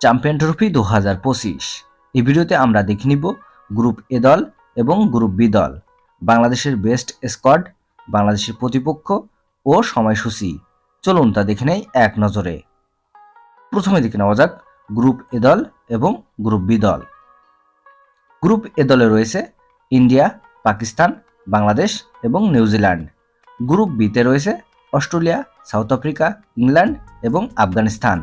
Champion trophy দু হাজার পঁচিশ। এই ভিডিওতে আমরা দেখে নিব গ্রুপ এ দল এবং গ্রুপ বি দল। বাংলাদেশের বেস্ট স্কোয়াড বাংলাদেশের প্রতিপক্ষ ও সময়সূচি। চলুন তা দেখে নেই এক নজরে। প্রথমে দেখে নেওয়া যাক গ্রুপ এ দল এবং গ্রুপ বি দল। গ্রুপ এ দলে রয়েছে ইন্ডিয়া পাকিস্তান বাংলাদেশ এবং নিউজিল্যান্ড গ্রুপ বিতে রয়েছে অস্ট্রেলিয়া সাউথ আফ্রিকা ইংল্যান্ড এবং আফগানিস্তান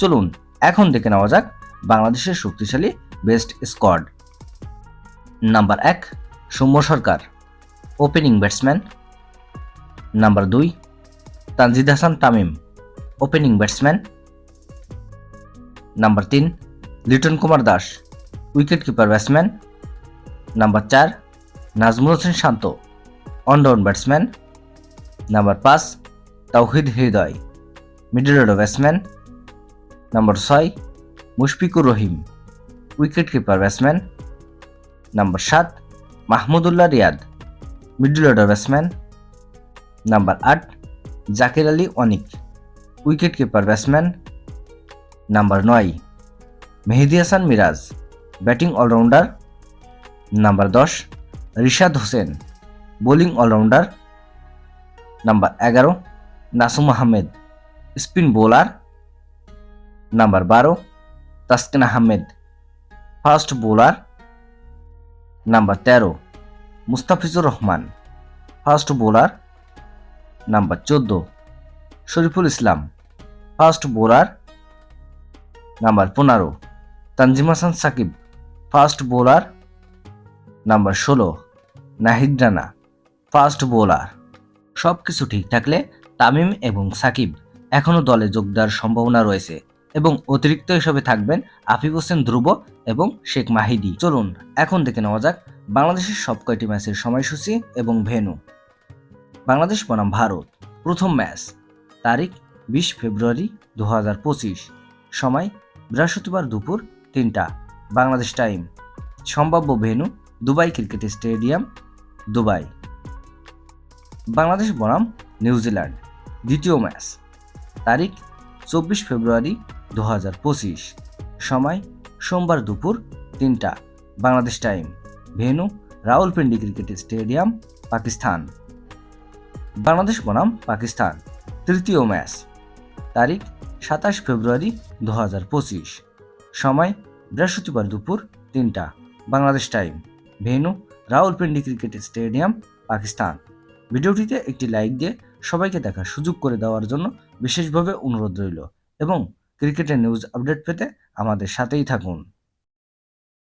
চলুন এখন দেখে নেওয়া যাক বাংলাদেশের শক্তিশালী বেস্ট স্কোয়াড। নাম্বার এক, Soumya Sarkar, opening batsman. Number দুই, Tanzid Hasan Tamim, opening batsman. Number তিন, Liton Kumar Das wicket keeper batsman. Number চার, Najmul Hossain Shanto one down batsman. Number পাঁচ, Towhid Hridoy, middle order batsman. Number ছয়, Mushfiqur Rahim wicket keeper batsman number সাত, Mahmudullah Riyad middle order batsman number আট, Jaker Ali Anik wicket keeper batsman number নয়, Mehidy Hasan Miraz batting all rounder number দশ, Rishad Hossain bowling all rounder number এগারো, Nasum Ahmed spin bowler number বারো, Taskin Ahmed. Fast bowler, number তেরো, Mustafizur Rahman. Fast bowler, number চোদ্দ, Shoriful Islam. First bowler, number পনেরো, Tanzim Hasan Sakib. Fast bowler, number ষোলো, Nahid Rana. Fast bowler সব কিছু ঠিক থাকলে তামিম এবং সাকিব এখনও দলে যোগ দেওয়ার সম্ভাবনা রয়েছে। এবং অতিরিক্ত হিসেবে থাকবেন আফিফ হোসেন ধ্রুব এবং শেখ মাহিদি। চলুন, এখন দেখে নেওয়া যাক বাংলাদেশের সব কয়টি ম্যাচের সময়সূচি এবং ভেন্যু। বাংলাদেশ বনাম ভারত। প্রথম ম্যাচ, তারিখ বিশ ফেব্রুয়ারি দু হাজার পঁচিশ। সময় বৃহস্পতিবার দুপুর তিনটা, বাংলাদেশ টাইম। সম্ভাব্য venue, Dubai cricket stadium, Dubai. Bangladesh বনাম নিউজিল্যান্ড। দ্বিতীয় ম্যাচ, তারিখ চব্বিশ ফেব্রুয়ারি দু হাজার পঁচিশ। সময়, সোমবার দুপুর তিনটা। Bangladesh time. Venue Rawalpindi cricket stadium, Pakistan. Bangladesh বনাম, পাকিস্তান। তৃতীয় ম্যাচ। তারিখ, সাতাশ ফেব্রুয়ারি দু হাজার পঁচিশ। সময়, বৃহস্পতিবার দুপুর তিনটা। Bangladesh time. Venue Rawalpindi cricket stadium, Pakistan. ভিডিওটিতে একটি লাইক দিয়ে সবাইকে দেখার সুযোগ করে দেওয়ার জন্য বিশেষভাবে অনুরোধ রইল এবং ক্রিকেটের নিউজ আপডেট পেতে আমাদের সাথেই থাকুন।